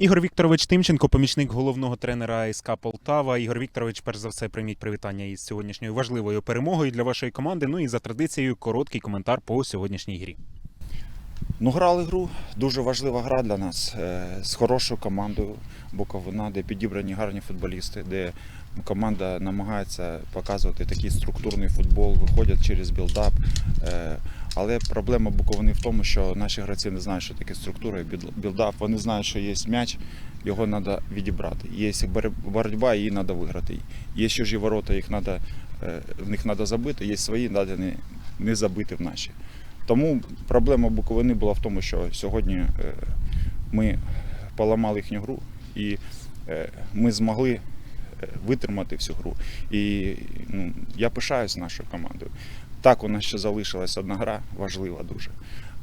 Ігор Вікторович Тимченко, помічник головного тренера СК Полтава. Ігор Вікторович, перш за все, прийміть привітання із сьогоднішньою важливою перемогою для вашої команди. Ну і за традицією, короткий коментар по сьогоднішній грі. Ну, грали гру. Дуже важлива гра для нас е, з хорошою командою Буковина, де підібрані гарні футболісти, де команда намагається показувати такий структурний футбол, виходять через білдап. Але проблема Буковини в тому, що наші гравці не знають, що таке структура і білдап. Вони знають, що є м'яч, його треба відібрати. Є боротьба, її треба виграти. Є чужі ворота, їх е, в них треба забити, є свої, треба не, не забити в наші. Тому проблема Буковини була в тому, що сьогодні е, ми поламали їхню гру і е, ми змогли е, витримати всю гру. І ну, я пишаюсь нашою командою. Так, у нас ще залишилась одна гра, важлива дуже.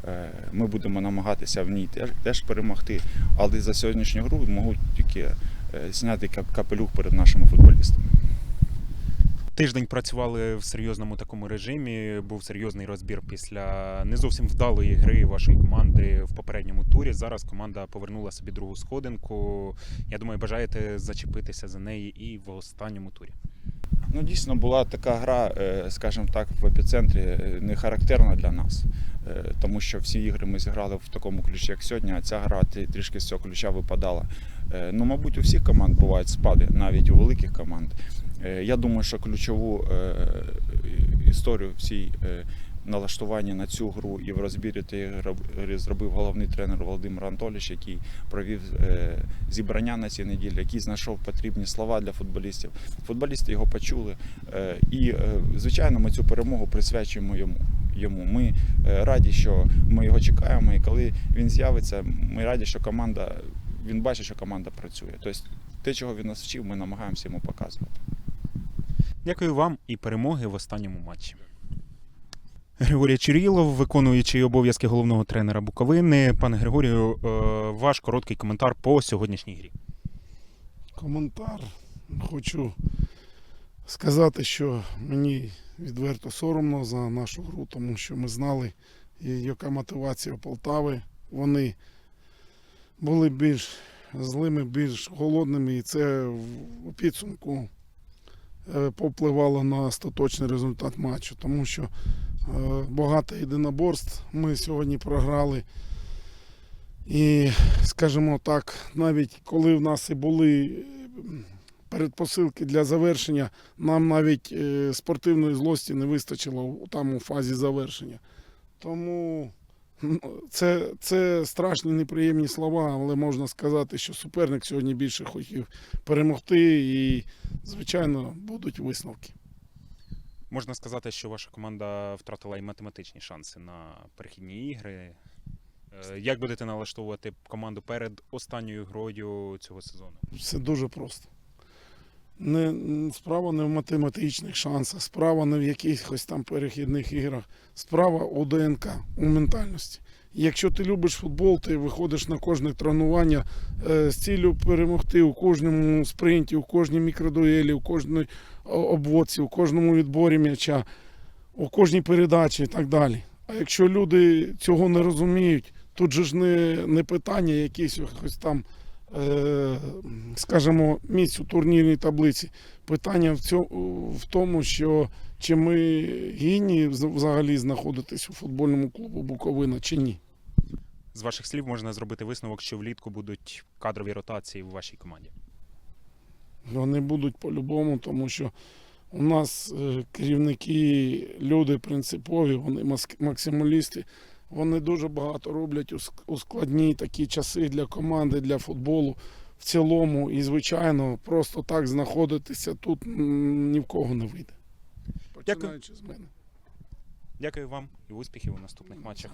Е, Ми будемо намагатися в ній теж, теж перемогти, але за сьогоднішню гру можу тільки е, зняти капелюх перед нашими футболістами. Тиждень працювали в серйозному такому режимі. Був серйозний розбір після не зовсім вдалої гри вашої команди в попередньому турі. Зараз команда повернула собі другу сходинку. Я думаю, бажаєте зачепитися за неї і в останньому турі. Ну, дійсно була така гра, е, скажімо так, в епіцентрі е, не характерна для нас, е, тому що всі ігри ми зіграли в такому ключі, як сьогодні, а ця гра трішки з цього ключа випадала. Ну, мабуть, у всіх команд бувають спади, навіть у великих команд. Я думаю, що ключову історію в цій е, налаштуванні на цю гру і в розбірі тієї гри зробив головний тренер Володимир Анатолійович, який провів е, зібрання на цій неділі, який знайшов потрібні слова для футболістів. Футболісти його почули. Е, І, е, звичайно, ми цю перемогу присвячуємо йому. Йому ми е, раді, що ми його чекаємо, і коли він з'явиться, ми раді, що команда він бачить, що команда працює. Тобто те, чого він нас вчив, ми намагаємося йому показувати. Дякую вам і перемоги в останньому матчі. Григорій Чурілов, виконуючий обов'язки головного тренера Буковини. Пане Григорію, е, ваш короткий коментар по сьогоднішній грі. коментар. Хочу сказати, що мені відверто соромно за нашу гру, тому що ми знали, яка мотивація Полтави. Вони були більш злими, більш голодними, і це у підсумку е, повпливало на остаточний результат матчу, тому що багато єдиноборств ми сьогодні програли. І, скажімо так, навіть коли в нас і були е, передпосилки для завершення, нам навіть е, спортивної злості не вистачило там у фазі завершення. Тому ну, це, це страшні неприємні слова, але можна сказати, що суперник сьогодні більше хотів перемогти, і, звичайно, будуть висновки. Можна сказати, що ваша команда втратила і математичні шанси на перехідні ігри. Е, Як будете налаштовувати команду перед останньою грою цього сезону? Все дуже просто. Не, справа не в математичних шансах, справа не в якихось там перехідних іграх, справа у ДНК, у ментальності. Якщо ти любиш футбол, ти виходиш на кожне тренування е, з ціллю перемогти у кожному спринті, у кожній мікродуелі, у кожній обводці, у кожному відборі м'яча, у кожній передачі і так далі. А якщо люди цього не розуміють, тут же ж не, не питання якісь ось там е, скажімо, місць у турнірній таблиці. Питання в, цьому, в тому, що чи ми гідні взагалі знаходитись у футбольному клубу Буковина чи ні. З ваших слів можна зробити висновок, що влітку будуть кадрові ротації в вашій команді. Вони будуть по-любому, тому що у нас е, керівники, люди принципові, вони максималісти. Вони дуже багато роблять у ск- складні такі часи для команди, для футболу в цілому. І, звичайно, просто так знаходитися тут ні в кого не вийде. Починаючи з мене. Дякую вам і успіхів у наступних матчах.